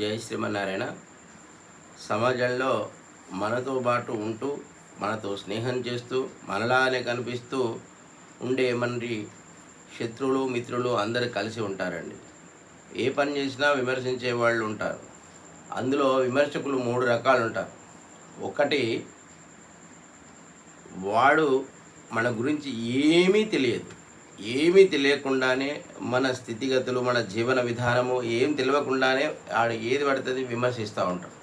జై శ్రీమన్నారాయణ. సమాజంలో మనతో పాటు ఉంటూ మనతో స్నేహం చేస్తూ మనలానే కనిపిస్తూ ఉండే మనరి శత్రువులు మిత్రులు అందరు కలిసి ఉంటారండి. ఏ పని చేసినా విమర్శించే వాళ్ళు ఉంటారు. అందులో విమర్శకులు మూడు రకాలు ఉంటారు. ఒకటి వాడు మన గురించి ఏమీ తెలియదు. ఏమీ తెలియకుండానే మన స్థితిగతులు మన జీవన విధానము ఏం తెలియకుండానే ఆడు ఏది పడుతుంది విమర్శిస్తూ ఉంటారు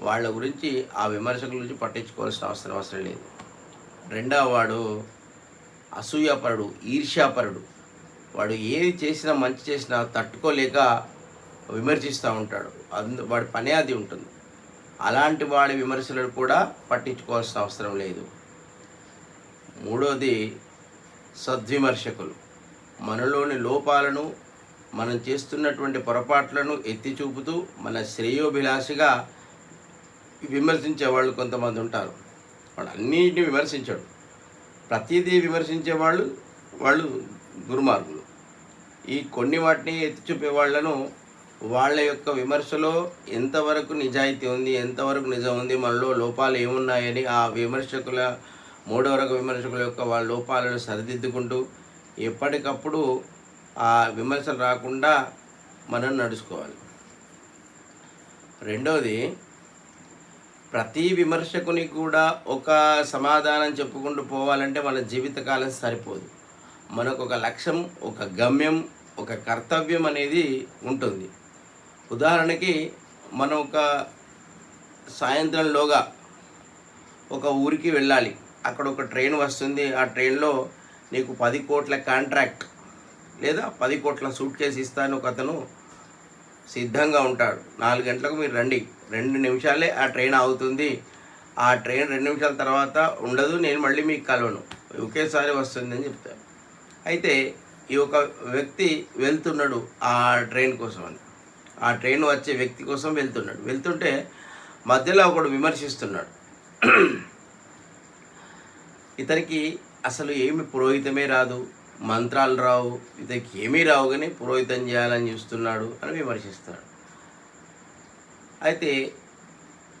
వాళ్ళ గురించి ఆ విమర్శకుల గురించి పట్టించుకోవాల్సిన అవసరం అవసరం లేదు. రెండవ వాడు అసూయాపరుడు ఈర్ష్యాపరుడు. వాడు ఏది చేసినా మంచి చేసినా తట్టుకోలేక విమర్శిస్తూ ఉంటాడు. అందు వాడి పని అది ఉంటుంది. అలాంటి వాడి విమర్శలను కూడా పట్టించుకోవాల్సిన అవసరం లేదు. మూడోది సద్విమర్శకులు. మనలోని లోపాలను మనం చేస్తున్నటువంటి పొరపాట్లను ఎత్తి చూపుతూ మన శ్రేయోభిలాషిగా విమర్శించే వాళ్ళు కొంతమంది ఉంటారు. వాడు అన్నింటిని విమర్శించాడు. ప్రతిదీ విమర్శించే వాళ్ళు వాళ్ళు దుర్మార్గులు. ఈ కొన్ని వాటిని ఎత్తి చూపే వాళ్ళను వాళ్ళ యొక్క విమర్శలో ఎంతవరకు నిజాయితీ ఉంది ఎంతవరకు నిజం ఉంది మనలో లోపాలు ఏమున్నాయని ఆ విమర్శకుల మూడవ రక విమర్శకుల యొక్క వాళ్ళ లోపాలను సరిదిద్దుకుంటూ ఎప్పటికప్పుడు ఆ విమర్శలు రాకుండా మనం నడుచుకోవాలి. రెండవది ప్రతి విమర్శకుని కూడా ఒక సమాధానం చెప్పుకుంటూ పోవాలంటే మన జీవితకాలం సరిపోదు. మనకు ఒక లక్ష్యం ఒక గమ్యం ఒక కర్తవ్యం అనేది ఉంటుంది. ఉదాహరణకి మనం ఒక సాయంత్రంలోగా ఒక ఊరికి వెళ్ళాలి. అక్కడ ఒక ట్రైన్ వస్తుంది. ఆ ట్రైన్లో నీకు పది కోట్ల కాంట్రాక్ట్ లేదా పది కోట్ల సూట్ కేసు ఇస్తాను ఒక అతను సిద్ధంగా ఉంటాడు. నాలుగు గంటలకు మీరు రండి. రెండు నిమిషాలే ఆ ట్రైన్ ఆగుతుంది. ఆ ట్రైన్ రెండు నిమిషాల తర్వాత ఉండదు. నేను మళ్ళీ మీకు కలవను. ఒకేసారి వస్తుంది అని చెప్తాను అయితే ఈ ఒక వ్యక్తి వెళ్తున్నాడు ఆ ట్రైన్ కోసం అని. ఆ ట్రైన్ వచ్చే వ్యక్తి కోసం వెళ్తున్నాడు. వెళ్తుంటే మధ్యలో ఒకడు విమర్శిస్తున్నాడు. ఇతనికి అసలు ఏమి పురోహితమే రాదు మంత్రాలు రావు ఇతనికి ఏమీ రావు కానీ పురోహితం చేయాలని చూస్తున్నాడు అని విమర్శిస్తాడు. అయితే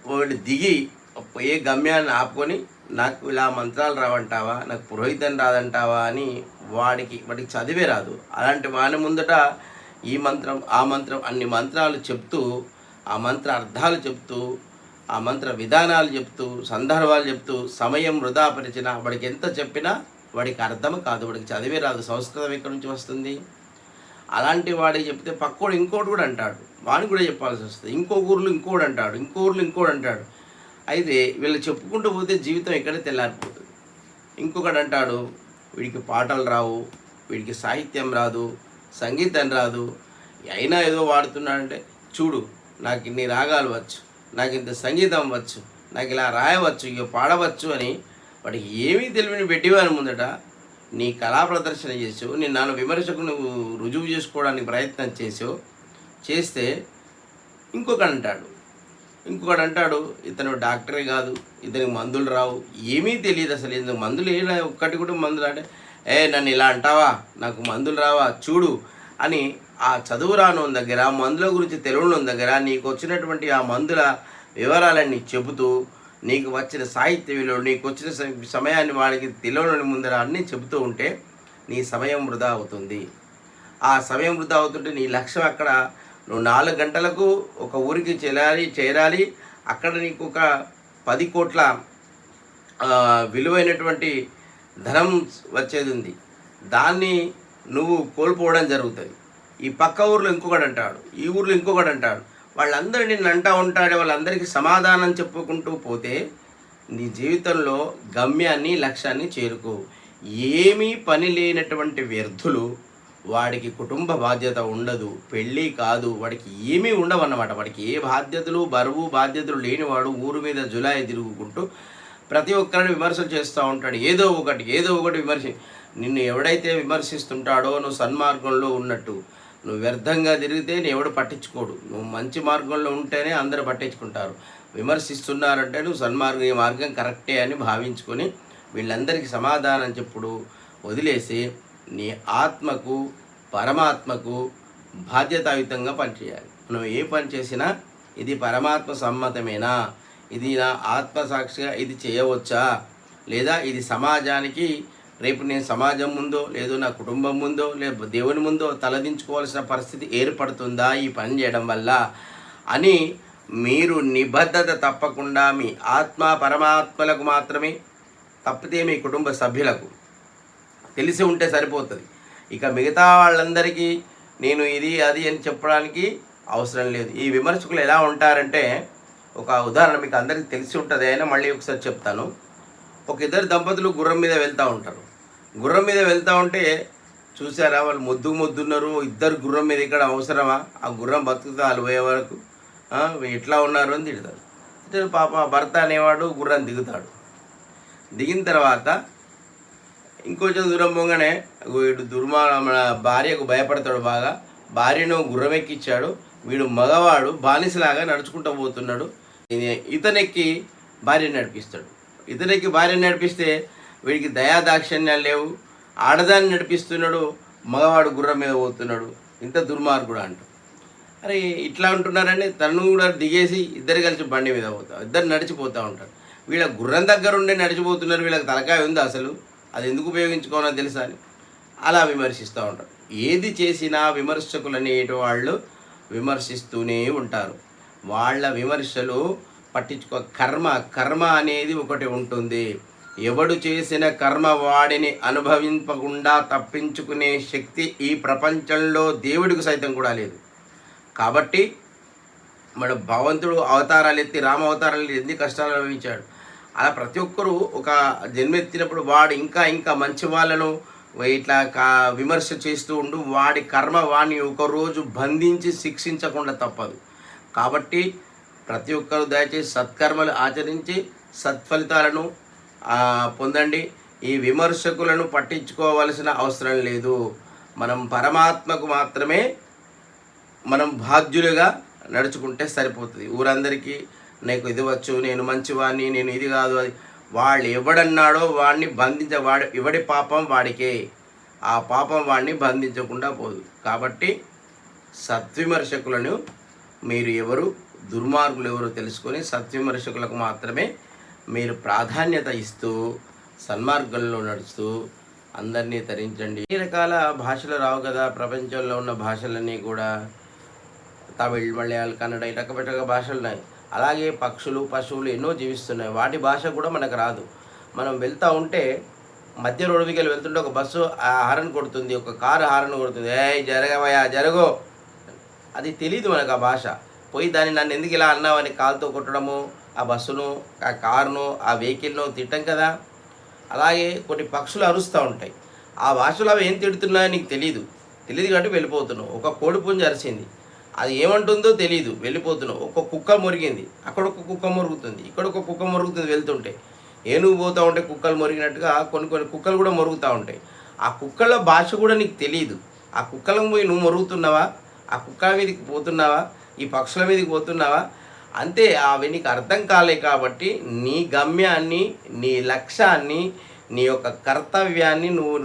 వాడు దిగి ఏ గమ్యాన్ని ఆపుకొని నాకు ఇలా మంత్రాలు రావంటావా నాకు పురోహితం రాదంటావా అని వాడికి వాడికి చదివే రాదు. అలాంటి వాని ముందట ఈ మంత్రం ఆ మంత్రం అన్ని మంత్రాలు చెప్తూ ఆ మంత్ర అర్థాలు చెప్తూ ఆ మంత్ర విధానాలు చెప్తూ సందర్భాలు చెప్తూ సమయం వృధాపరిచిన వాడికి ఎంత చెప్పినా వాడికి అర్థం కాదు. వాడికి చదివే రాదు. సంస్కృతం ఎక్కడి నుంచి వస్తుంది? అలాంటి వాడికి చెప్తే పక్కోడు ఇంకోటి కూడా అంటాడు. వాడిని కూడా చెప్పాల్సి వస్తుంది. ఇంకో ఊర్లు ఇంకోడు అంటాడు. ఇంకో ఊర్లు ఇంకోడు అంటాడు. అయితే వీళ్ళు చెప్పుకుంటూ పోతే జీవితం ఎక్కడే తెల్లారిపోతుంది ఇంకొకడు అంటాడు వీడికి పాటలు రావు వీడికి సాహిత్యం రాదు సంగీతం రాదు. అయినా ఏదో వాడుతున్నాడంటే చూడు నాకు ఇన్ని రాగాలు వచ్చు. నాకు ఇంత సంగీతం వచ్చు నాకు ఇలా రాయవచ్చు ఇక పాడవచ్చు అని వాడికి ఏమీ తెలివిని పెట్టివాని ముందట నీ కళా ప్రదర్శన చేసావు నేను నాన్న విమర్శకు నువ్వు రుజువు చేసుకోవడానికి ప్రయత్నం చేసావు చేస్తే ఇంకొకడు అంటాడు ఇంకొకడు అంటాడు ఇతను డాక్టరే కాదు ఇతనికి మందులు రావు ఏమీ తెలియదు అసలు ఎందుకు మందులు ఏ ఒక్కటి కూడా మందులు అంటే ఏ నన్ను ఇలా అంటావా? నాకు మందులు రావా? చూడు అని ఆ చదువు రాను దగ్గర మందుల గురించి తెలుగులో దగ్గర నీకు వచ్చినటువంటి ఆ మందుల వివరాలన్నీ చెబుతూ నీకు వచ్చిన సాహిత్య విలువ నీకు వచ్చిన సమయాన్ని వాడికి తెలియని ముందర అన్నీ చెబుతూ ఉంటే నీ సమయం వృధా అవుతుంది. ఆ సమయం వృధా అవుతుంటే నీ లక్ష్యం అక్కడ నువ్వు నాలుగు గంటలకు ఒక ఊరికి చేరాలి చేరాలి. అక్కడ నీకు ఒక పది కోట్ల విలువైనటువంటి ధనం వచ్చేది ఉంది. దాన్ని నువ్వు కోల్పోవడం జరుగుతుంది. ఈ పక్క ఊర్లో ఇంకొకడు అంటాడు ఈ ఊర్లో ఇంకొకడు అంటాడు. వాళ్ళందరూ నిన్ను అంటా ఉంటాడే వాళ్ళందరికీ సమాధానం చెప్పుకుంటూ పోతే నీ జీవితంలో గమ్యాన్ని లక్ష్యాన్ని చేరుకో. ఏమీ పని లేనటువంటి వ్యర్థులు వాడికి కుటుంబ బాధ్యత ఉండదు పెళ్ళి కాదు వాడికి ఏమీ ఉండవన్నమాట. వాడికి ఏ బాధ్యతలు బరువు బాధ్యతలు లేనివాడు ఊరు మీద జులాయి తిరుగుకుంటూ ప్రతి ఒక్కరిని విమర్శలు చేస్తూ ఉంటాడు. ఏదో ఒకటి ఏదో ఒకటి విమర్శ నిన్ను ఎవడైతే విమర్శిస్తుంటాడో నువ్వు సన్మార్గంలో ఉన్నట్టు. నువ్వు వ్యర్థంగా తిరిగితే నీ ఎవడు పట్టించుకోడు. నువ్వు మంచి మార్గంలో ఉంటేనే అందరు పట్టించుకుంటారు. విమర్శిస్తున్నారంటే నువ్వు సన్మార్గం ఈ మార్గం కరెక్టే అని భావించుకొని వీళ్ళందరికీ సమాధానం చెప్పుడు వదిలేసి నీ ఆత్మకు పరమాత్మకు బాధ్యతాయుతంగా పనిచేయాలి. మనం ఏ పని చేసినా ఇది పరమాత్మ సమ్మతమేనా? ఇది నా ఆత్మసాక్షిగా ఇది చేయవచ్చా? లేదా ఇది సమాజానికి రేపు నేను సమాజం ముందో లేదు నా కుటుంబం ముందో లేదు దేవుని ముందో తలదించుకోవాల్సిన పరిస్థితి ఏర్పడుతుందా ఈ పని చేయడం వల్ల అని మీరు నిబద్ధత తప్పకుండా మీ ఆత్మ పరమాత్మలకు మాత్రమే తప్పితే మీ కుటుంబ సభ్యులకు తెలిసి ఉంటే సరిపోతుంది. ఇక మిగతా వాళ్ళందరికీ నేను ఇది అది అని చెప్పడానికి అవసరం లేదు. ఈ విమర్శకులు ఎలా ఉంటారంటే ఒక ఉదాహరణ మీకు అందరికీ తెలిసి ఉంటుంది అయినా మళ్ళీ ఒకసారి చెప్తాను. ఒక ఇద్దరు దంపతులు గుర్రం మీద వెళ్తూ ఉంటారు. గుర్రం మీద వెళ్తూ ఉంటే చూసారా వాళ్ళు ముద్దు ముద్దున్నారు. ఇద్దరు గుర్రం మీద ఇక్కడ అవసరమా? ఆ గుర్రం బతుకుతా వాళ్ళు పోయే వరకు. ఎట్లా ఉన్నారు అని తిడతారు. తిట్టారు. పాప భర్త అనేవాడు గుర్రం దిగుతాడు. దిగిన తర్వాత ఇంకొంచెం దూరం పోగానే వీడు దుర్మా మన భార్యకు భయపడతాడు బాగా. భార్యను గుర్రం ఎక్కిచ్చాడు వీడు మగవాడు బానిసలాగా నడుచుకుంటూ పోతున్నాడు. ఇతనెక్కి భార్య నడిపిస్తాడు. ఇతనెక్కి భార్య నడిపిస్తే వీడికి దయా దాక్షిణ్యాలు లేవు. ఆడదాన్ని నడిపిస్తున్నాడు మగవాడు గుర్రం మీద పోతున్నాడు. ఇంత దుర్మార్గుడు అంట. అరే ఇట్లా ఉంటున్నారని తను కూడా దిగేసి ఇద్దరు కలిసి బండి మీద పోతాం. ఇద్దరు నడిచిపోతూ ఉంటారు. వీళ్ళ గుర్రం దగ్గర ఉండే నడిచిపోతున్నారు. వీళ్ళకి తలకాయ ఉంది అసలు? అది ఎందుకు ఉపయోగించుకోనో తెలుసా అని. అలా విమర్శిస్తూ ఉంటారు. ఏది చేసినా విమర్శకులు అనేటి వాళ్ళు విమర్శిస్తూనే ఉంటారు. వాళ్ళ విమర్శలు పట్టించుకో కర్మ కర్మ అనేది ఒకటి ఉంటుంది. ఎవడు చేసిన కర్మ వాడిని అనుభవింపకుండా తప్పించుకునే శక్తి ఈ ప్రపంచంలో దేవుడికి సైతం కూడా లేదు. కాబట్టి మన భగవంతుడు అవతారాలు ఎత్తి రామ అవతారాలు ఎన్ని కష్టాలు అనుభవించాడు. అలా ప్రతి ఒక్కరూ ఒక జన్మెత్తినప్పుడు వాడు ఇంకా ఇంకా మంచి వాళ్ళను ఇట్లా కా విమర్శ చేస్తూ ఉండు వాడి కర్మ వాడిని ఒకరోజు బంధించి శిక్షించకుండా తప్పదు. కాబట్టి ప్రతి ఒక్కరు దయచేసి సత్కర్మలు ఆచరించి సత్ఫలితాలను పొందండి. ఈ విమర్శకులను పట్టించుకోవలసిన అవసరం లేదు. మనం పరమాత్మకు మాత్రమే మనం బాధ్యులుగా నడుచుకుంటే సరిపోతుంది. ఊరందరికీ నీకు ఇది వచ్చు నేను మంచివాడిని నేను ఇది కాదు అది వాళ్ళు ఎవడన్నాడో వాడిని బంధించ వాడి ఎవడి పాపం వాడికే. ఆ పాపం వాడిని బంధించకుండా పోదు. కాబట్టి సత్విమర్శకులను మీరు ఎవరు దుర్మార్గులు ఎవరో తెలుసుకొని సత్విమర్శకులకు మాత్రమే మీరు ప్రాధాన్యత ఇస్తూ సన్మార్గంలో నడుస్తూ అందరినీ తరించండి. ఈ రకాల భాషలు రావు కదా. ప్రపంచంలో ఉన్న భాషలన్నీ కూడా తమిళ్ మలయాళ కన్నడ ఈ రకరకాల భాషలు ఉన్నాయి. అలాగే పక్షులు పశువులు ఎన్నో జీవిస్తున్నాయి. వాటి భాష కూడా మనకు రాదు. మనం వెళ్తూ ఉంటే మధ్య రోడ్డు మీదకి వెళ్తుంటే ఒక బస్సు ఆ హారన్ కొడుతుంది. ఒక కారు హారన్ కొడుతుంది. ఏ జరగవయా జరగో. అది తెలియదు మనకు ఆ భాష. పోయి దాన్ని నన్ను ఎందుకు ఇలా అన్నావని కాలుతో కొట్టడము ఆ బస్సును ఆ కారును ఆ వెహికల్ను తిట్టం కదా? అలాగే కొన్ని పక్షులు అరుస్తూ ఉంటాయి. ఆ భాషలో అవి ఏం తిడుతున్నాయో నీకు తెలియదు తెలియదు కాబట్టి వెళ్ళిపోతున్నావు. ఒక కోడి పుంజ అరిసింది. అది ఏమంటుందో తెలియదు వెళ్ళిపోతున్నావు. ఒక కుక్క మురిగింది. అక్కడ ఒక కుక్క మురుగుతుంది. ఇక్కడ ఒక కుక్క మురుగుతుంది వెళ్తుంటే. ఏనుగు పోతూ ఉంటే కుక్కలు మురిగినట్టుగా కొన్ని కొన్ని కుక్కలు కూడా మురుగుతూ ఉంటాయి. ఆ కుక్కల భాష కూడా నీకు తెలియదు ఆ కుక్కలకు పోయి నువ్వు మురుగుతున్నావా? ఆ కుక్కల మీదకి పోతున్నావా? ఈ పక్షుల మీదకి పోతున్నావా? అంతే అవి నీకు అర్థం కాలే కాబట్టి నీ గమ్యాన్ని నీ లక్ష్యాన్ని నీ యొక్క కర్తవ్యాన్ని నువ్వు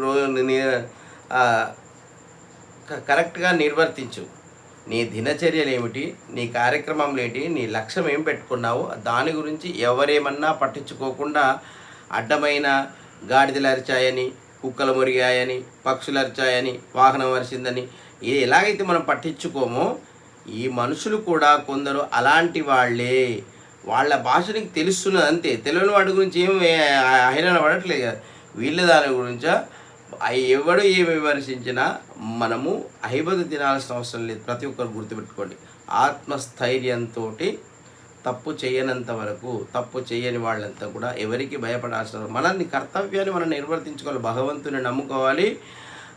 కరెక్ట్గా నిర్వర్తించు. నీ దినచర్యలు ఏమిటి? నీ కార్యక్రమం ఏంటి? నీ లక్ష్యం ఏం పెట్టుకున్నావు? దాని గురించి ఎవరేమన్నా పట్టించుకోకుండా అడ్డమైన గాడిదలు అరిచాయని కుక్కలు మురిగాయని పక్షులు అరిచాయని వాహనం అరిచిందని ఇది ఎలాగైతే మనం పట్టించుకోమో ఈ మనుషులు కూడా కొందరు అలాంటి వాళ్ళే. వాళ్ళ భాష నీకు తెలుస్తున్నది అంతే. తెలియని వాటి గురించి ఏం హైరాణ పడట్లేదు కదా. వీళ్ళ దాని గురించా? ఎవడు ఏమి విమర్శించినా మనము అహిబదు తినాల్సిన అవసరం లేదు. ప్రతి ఒక్కరు గుర్తుపెట్టుకోండి. ఆత్మస్థైర్యంతో తప్పు చేయనంత వరకు తప్పు చేయని వాళ్ళంతా కూడా ఎవరికి భయపడాల్సిన మనల్ని కర్తవ్యాన్ని మనం నిర్వర్తించుకోవాలి. భగవంతుని నమ్ముకోవాలి.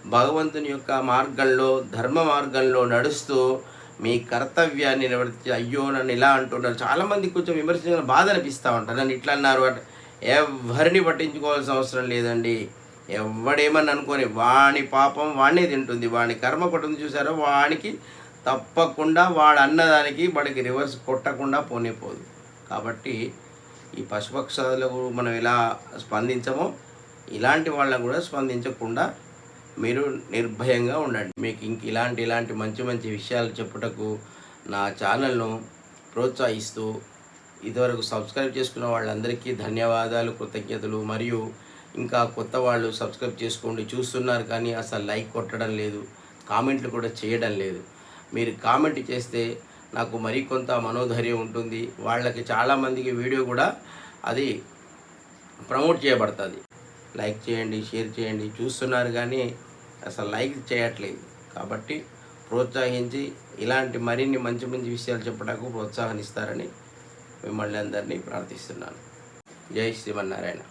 భగవంతుని యొక్క మార్గంలో ధర్మ మార్గంలో నడుస్తూ మీ కర్తవ్యాన్ని నివర్తి అయ్యో నన్ను ఇలా అంటున్నారు చాలామంది కొంచెం విమర్శించిన బాధ అనిపిస్తూ ఉంటారు నన్ను ఇట్లా అన్నారు ఎవరిని పట్టించుకోవాల్సిన అవసరం లేదండి. ఎవడేమని అనుకోని వాని పాపం వాడినే తింటుంది. వాని కర్మ కొట్టింది చూసారో? వానికి తప్పకుండా వాడు అన్నదానికి వాడికి రివర్స్ కొట్టకుండా పోనే పోదు. కాబట్టి ఈ పశుపక్షాదులకు మనం ఎలా స్పందించమో ఇలాంటి వాళ్ళకు కూడా స్పందించకుండా మీరు నిర్భయంగా ఉండండి. మీకు ఇంక ఇలాంటి ఇలాంటి మంచి మంచి విషయాలు చెప్పుటకు నా ఛానల్ను ప్రోత్సహిస్తూ ఇదివరకు సబ్స్క్రైబ్ చేసుకున్న వాళ్ళందరికీ ధన్యవాదాలు కృతజ్ఞతలు. మరియు ఇంకా కొత్త వాళ్ళు సబ్స్క్రైబ్ చేసుకోండి. చూస్తున్నారు కానీ అసలు లైక్ కొట్టడం లేదు కామెంట్లు కూడా చేయడం లేదు. మీరు కామెంట్ చేస్తే నాకు మరికొంత మనోధైర్యం ఉంటుంది. వాళ్ళకి చాలామందికి వీడియో కూడా అది ప్రమోట్ చేయబడుతుంది. లైక్ చేయండి షేర్ చేయండి. చూస్తున్నారు కానీ అసలు లైక్ చేయట్లేదు. కాబట్టి ప్రోత్సహించి ఇలాంటి మరిన్ని మంచి మంచి విషయాలు చెప్పడానికి ప్రోత్సాహనిస్తారని మిమ్మల్ని అందరినీ ప్రార్థిస్తున్నాను. జై శ్రీమన్నారాయణ.